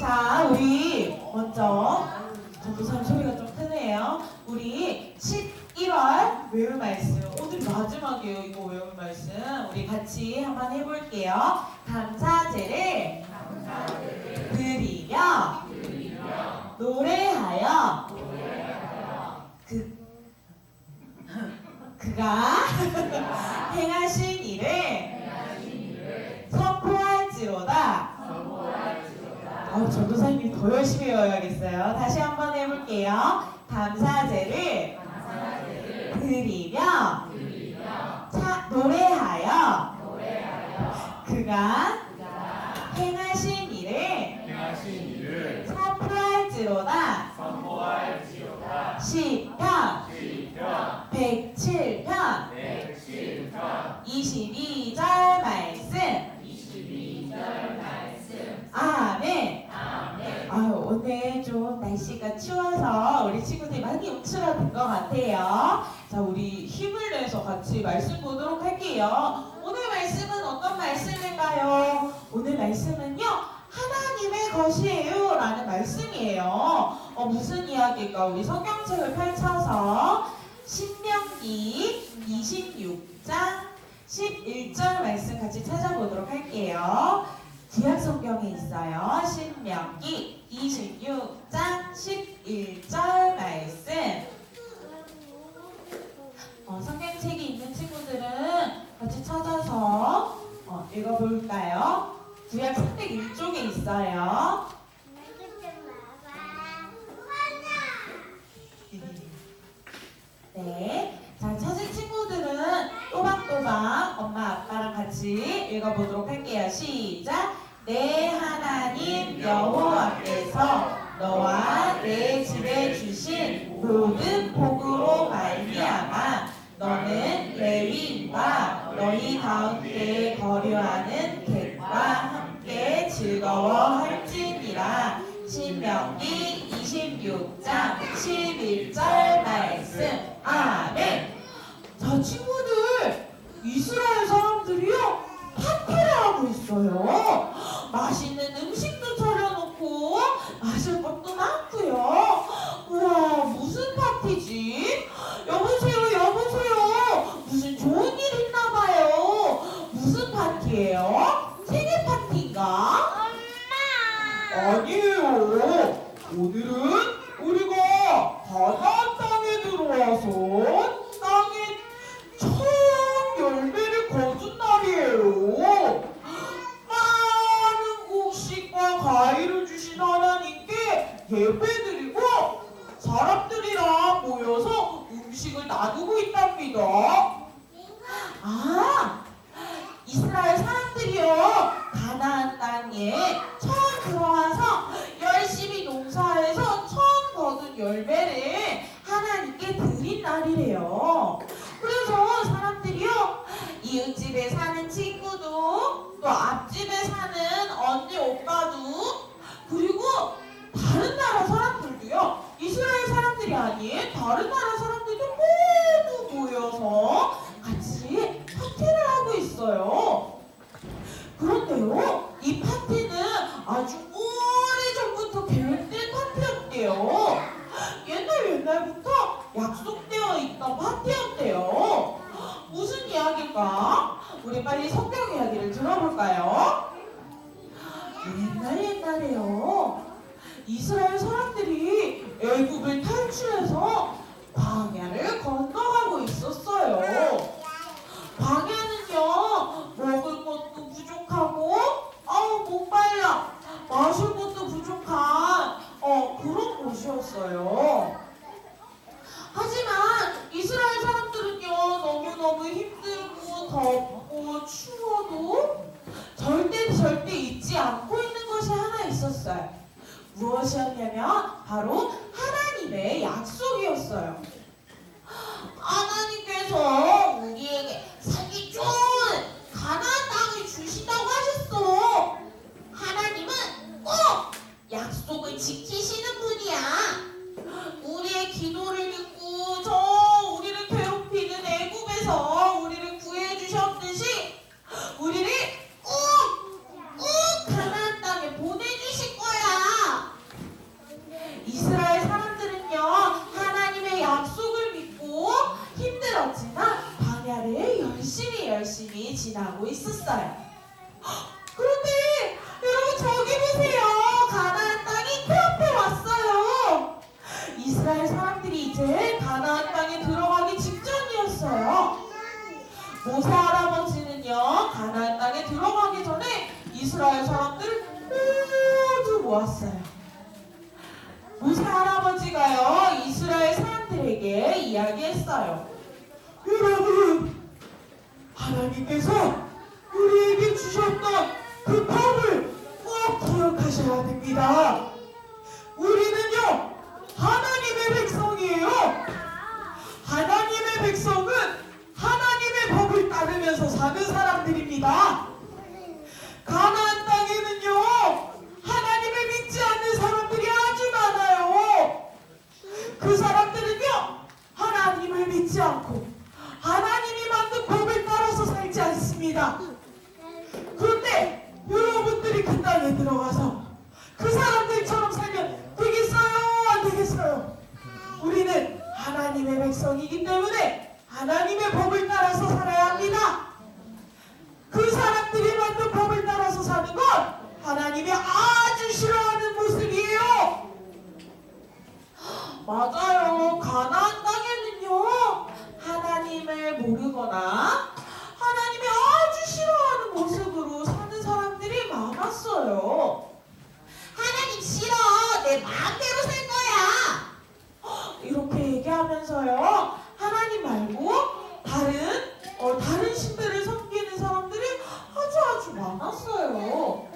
자, 우리 먼저 전도사님 소리가 좀 크네요. 우리 11월 외울 말씀 오늘 마지막이에요. 이거 외울 말씀 우리 같이 한번 해볼게요. 감사제를 드리며 노래하여 그 그가 행하신 일을 아우 전도사님이 더 열심히 외워야겠어요. 다시 한번 해볼게요. 감사제를 드리며 차, 노래하여 그가 행하신 일을 행하신 일을 선포할지로다. 선포할지어다. 시편 말씀 보도록 할게요 오늘 말씀은 어떤 말씀인가요? 오늘 말씀은요 하나님의 것이에요 라는 말씀이에요 어, 무슨 이야기일까 우리 성경책을 펼쳐서 신명기 26장 11절 말씀 같이 찾아보도록 할게요 구약 성경에 있어요. 신명기 26장 11절 말씀. 어, 성경 구약 301쪽에 있어요. 네. 자, 찾은 친구들은 또박또박 엄마 아빠랑 같이 읽어보도록 할게요. 시작. 내 하나님 여호와께서 너와 내 집에 주신 모든 복 맛있는 음식도 차려놓고 마실 것도 많고요 우와 무슨 파티지 여보세요 여보세요 무슨 좋은 일 있나봐요 무슨 파티예요 생일 파티인가 아니에요. 오늘은 우리가 바다 땅에 들어와서 땅에 처음 열매를 거둔 날이에요. 많은 곡식과 과일을 주신 하나님께 예배드리고 사람들이랑 모여서 음식을 나누고 있답니다. 아, 이스라엘 사람들이요 가나안 땅에 처음 들어와서 열심히 농사해서 처음 거둔 열매를 하나님께 드린 날이래요. 그래서 사람들이요 이웃집에 사는 친구도 또 앞집에 사는 언니 오빠도 그리고 다른 나라 사람들도요 이스라엘 사람들이 아닌 다른 나라 사람들도 모두 모여서 같이 파티를 하고 있어요. 그런데요, 이 파티는 아주 오래전부터 계획된 파티였대요. 옛날 옛날부터 약속되어 있던 파티였대요. 무슨 이야기일까? 우리 빨리 성경 이야기를 들어볼까요? 옛날 옛날에요. 이스라엘 사람들이 애굽을 탈출해서 광야를 건너가고 있었어요. 광야는요 먹을 것도 부족하고 아우 못 말라 마실 것도 부족한 어 그런 곳이었어요. 하지만 이스라엘 사람들은요 너무 너무 힘들고 덥고 추워도 절대 절대 잊지 않고 있는 것이 하나 있었어요. 무엇이었냐면 바로 하나님의 약속이었어요. 하나님께서 있었어요. 그런데 여러분 저기 보세요. 가나안 땅이 코앞에 왔어요. 이스라엘 사람들이 이제 가나안 땅에 들어가기 직전이었어요. 모세 할아버지는요 가나안 땅에 들어가기 전에 이스라엘 사람들을 모두 모았어요. 모세 할아버지가요 이스라엘 사람들에게 이야기했어요. 여러분, 하나님께서 우리에게 주셨던 그 법을 꼭 기억하셔야 됩니다. 우리는요 하나님의 백성이에요. 하나님의 백성은 하나님의 법을 따르면서 사는 사람들입니다. 가나안 땅에는요 하나님을 믿지 않는 사람들이 아주 많아요. 그 사람들은요 하나님을 믿지 않고 하나님이 만든 법을 따라서 살지 않습니다. 여러분들이 그 땅에 들어가서 그 사람들처럼 살면 되겠어요? 안 되겠어요? 우리는 하나님의 백성이기 때문에 하나님의 법을 따라서 살아야 합니다. 그 사람들이 만든 법을 따라서 사는 건 하나님이 아주 싫어하는 모습이에요. 맞아요. 가나안 땅에는요. 하나님을 모르거나 하나님이 아주 싫어하는 모습으로 사는 사람들이 많았어요. 하나님 싫어. 내 마음대로 살 거야. 이렇게 얘기하면서요. 하나님 말고 다른 어, 다른 신들을 섬기는 사람들이 아주 아주 많았어요.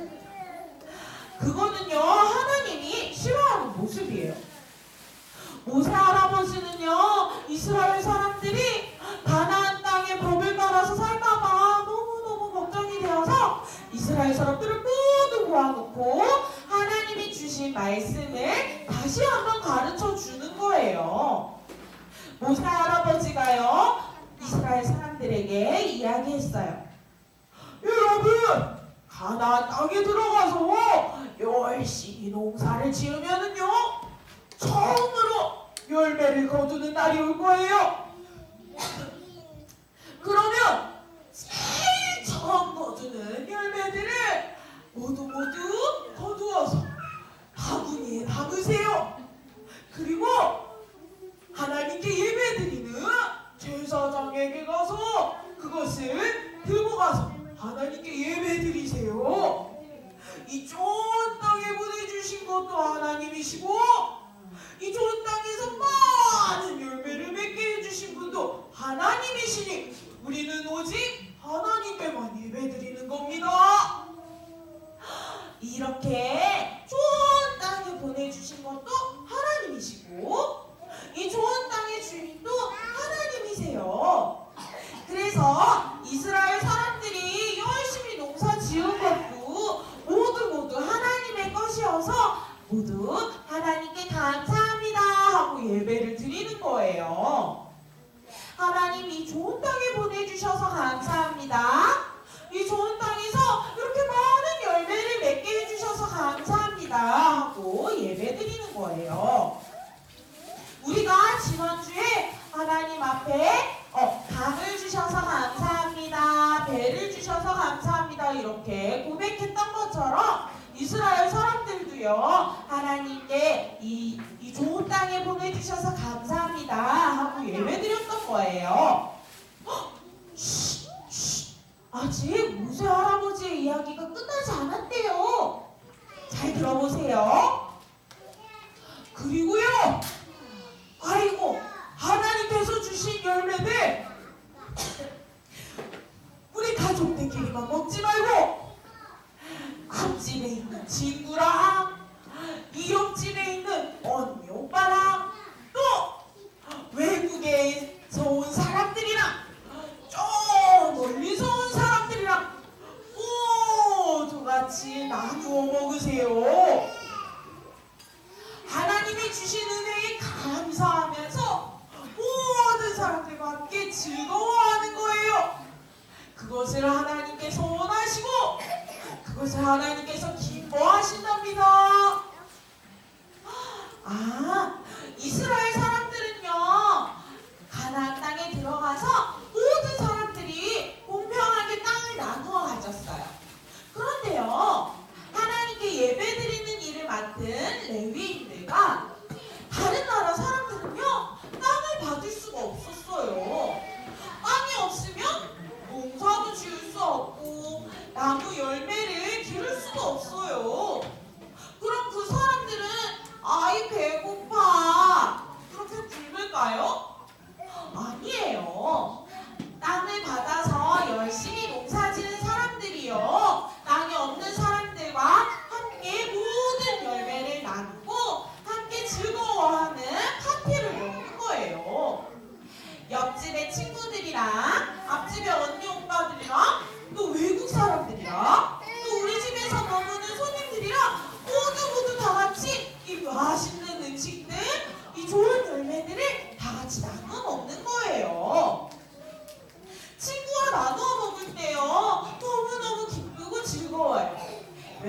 그거는요. 하나님이 싫어하는 모습이에요. 모세 할아버지는요 이스라엘 사람들이 가나안 땅의 법을 따라서 살까봐 너무너무 걱정이 되어서 이스라엘 사람들을 모두 모아놓고 하나님이 주신 말씀을 다시 한번 가르쳐 주는 거예요 모세 할아버지가요 이스라엘 사람들에게 이야기했어요 여러분 가나안 땅에 들어가서 열심히 농사를 지으면은요 처음으로 열매를 거두는 날이 올 거예요. 그러면 제일 처음 거두는 열매들을 모두 모두 거두어서 바구니에 담으세요. 그리고 하나님께 예배드리는 제사장에게 가서 그것을 들고 가서 하나님께 예배드리세요. 이 좋은 땅에 보내주신 것도 하나님이시고 이 좋은 땅에서 많은 열매를 맺게 해주신 분도 하나님이시니 우리는 오직 하나님께만 예배드리는 겁니다. 이렇게 좋은 땅에 보내주신 것도 하나님이시고 이 좋은 땅의 주인도 하나님이세요. 그래서 이스라엘 사람들이 열심히 농사 지은 것도 모두 모두 하나님의 것이어서 모두 하나님께 감사합니다 하고 예배를 드리는 거예요. 하나님 이 좋은 땅에 보내주셔서 감사합니다. 이 좋은 땅에서 이렇게 많은 열매를 맺게 해주셔서 감사합니다 하고 예배 드리는 거예요. 우리가 지난주에 하나님 앞에 어, 강을 주셔서 감사합니다. 배를 주셔서 감사합니다. 이렇게 고백했던 것처럼 이스라엘 사람들도요, 하나님께 이, 이 좋은 땅에 보내주셔서 감사합니다. 하고 예배 드렸던 거예요. 쉬. 아직 모세 할아버지의 이야기가 끝나지 않았대요. 잘 들어보세요. 그리고요, 아이고, 하나님께서 주신 열매들, 우리 가족들끼리만 먹지 말고, 앞집에 있는 친구랑, 이웃집에 있는 언니, 오빠랑, 또 외국에서 온 사람들이랑, 저 멀리서 온 사람들이랑 모두 같이 나누어 먹으세요. 하나님이 주신 은혜에 감사하면서 모든 사람들과 함께 즐거워하는 거예요. 그것을 하나님께서 원하시고 그것을 하나님께서 기 뻐하신답니다. 아, 이스라엘 사람들은요, 가나안 땅에 들어가서 모든 사람들이 공평하게 땅을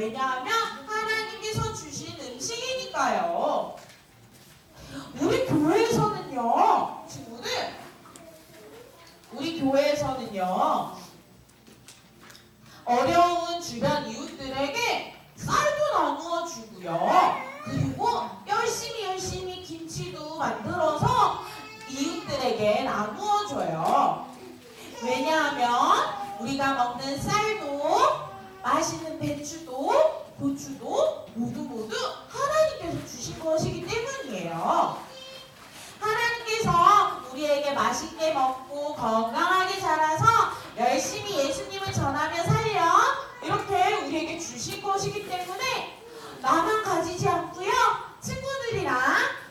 왜냐하면 하나님께서 주신 음식이니까요. 우리 교회에서는요, 친구들, 우리 교회에서는요, 어려운 주변 이웃들에게 쌀도 나누어 주고요. 그리고 열심히 열심히 김치도 만들어서 이웃들에게 나누어 줘요. 왜냐하면 우리가 먹는 쌀도 맛있는 배추도 고추도 모두 모두 하나님께서 주신 것이기 때문이에요. 하나님께서 우리에게 맛있게 먹고 건강하게 자라서 열심히 예수님을 전하며 살려 이렇게 우리에게 주신 것이기 때문에 나만 가지지 않고요 친구들이랑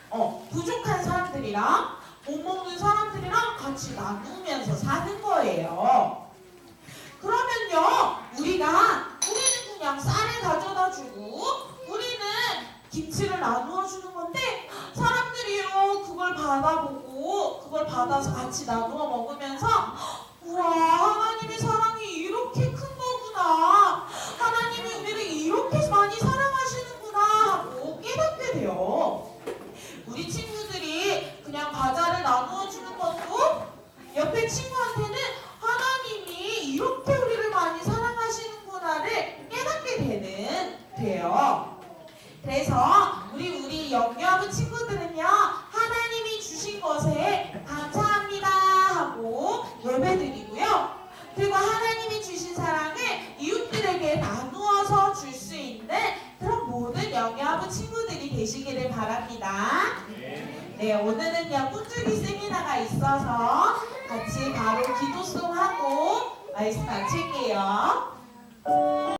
어, 부족한 사람들이랑 못 먹는 사람들이랑 같이 나누면서 사는 거예요. 그러면요 우리가 우리는 그냥 쌀을 가져다 주고 우리는 김치를 나누어 주는 건데 사람들이요 그걸 받아보고 그걸 받아서 같이 나누어 먹으면서